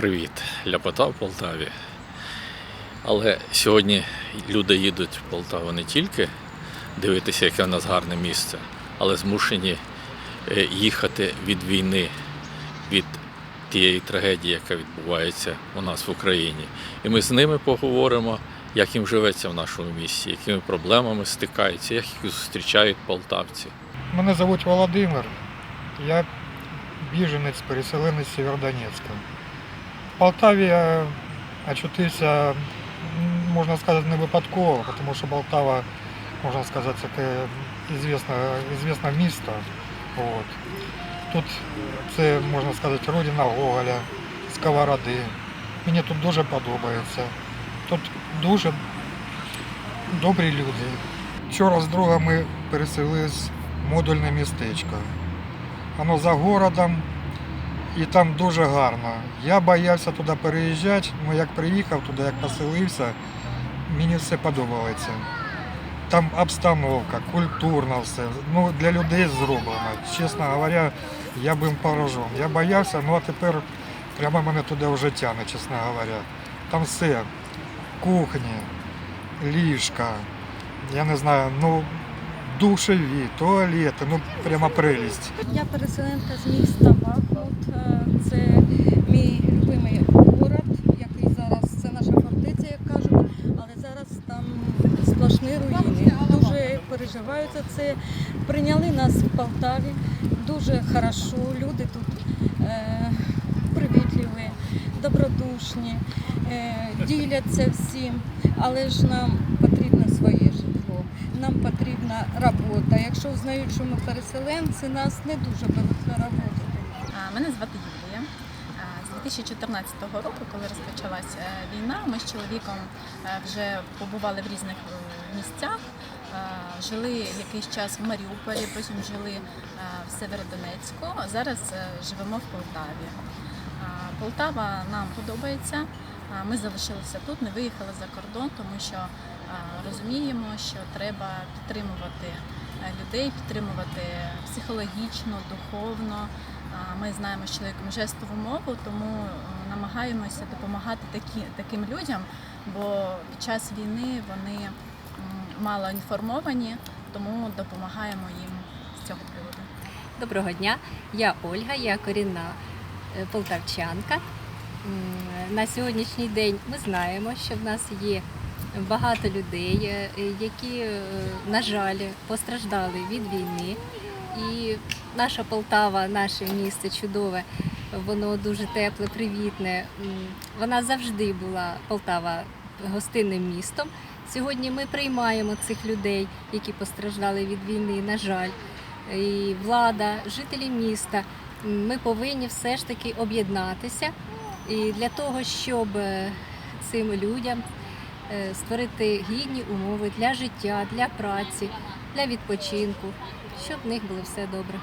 Привіт, ляпота в Полтаві. Але сьогодні люди їдуть в Полтаву не тільки дивитися, яке в нас гарне місце, але змушені е, їхати від війни, від тієї трагедії, яка відбувається у нас в Україні. І ми з ними поговоримо, як їм живеться в нашому місті, якими проблемами стикаються, як їх зустрічають полтавці. Мене звуть Володимир. Я біженець, переселенець Сєвєродонецька. Полтаві я очутився, можна сказати, не випадково, тому що Полтава, можна сказати, таке ізвісне, ізвісне місто. От. Тут це, можна сказати, родина Гоголя, Сковороди. Мені тут дуже подобається. Тут дуже добрі люди. Вчора з другом ми переселились в модульне містечко. Воно за городом і там дуже гарно. Я боявся туди переїжджати, але як приїхав туди, як поселився, мені все подобається. Там обстановка, культурно все. Ну, для людей зроблено. Чесно говоря, я був поражен. Я боявся, ну а тепер прямо мене туди вже тягне, чесно говоря. Там все. Кухні, ліжка, я не знаю, ну душеві, туалети, ну прямо прелість. Я переселенка з міста Бахмут. Е, Це мій любимий город, який зараз це наша фортеця, як кажуть, але зараз там сплошні руїни. Дуже переживаю за це. Прийняли нас в Полтаві дуже хорошо. Люди тут е, привітливі, добродушні, е, діляться всім, але ж нам потрібно Якщо знають, що ми переселенці, нас не дуже беруть на роботу. Мене звати Юлія. З 2014 року, коли розпочалася е, війна, ми з чоловіком е, вже побували в різних е, місцях. Жили якийсь час в Маріуполі, потім жили в Северодонецьку, зараз живемо в Полтаві. Полтава нам подобається. Ми залишилися тут, не виїхали за кордон, тому що розуміємо, що треба підтримувати людей, підтримувати психологічно, духовно. Ми знаємо з чоловіком жестову мову, тому е, намагаємося допомагати такі, таким людям, бо під час війни вони мало інформовані, тому допомагаємо їм з цього приводу. Доброго дня, я Ольга, я корінна е, полтавчанка. На сьогоднішній день ми знаємо, що в нас є багато людей, е, які, е, на жаль, постраждали від війни. І наша Полтава, наше місто чудове, воно дуже тепле, привітне. Вона завжди була Полтава гостинним містом. Сьогодні ми приймаємо цих людей, які постраждали від війни, на жаль і влада, жителі міста, ми повинні все ж таки об'єднатися і для того, щоб е, цим людям створити гідні умови для життя, для праці, для відпочинку, щоб в них було все добре.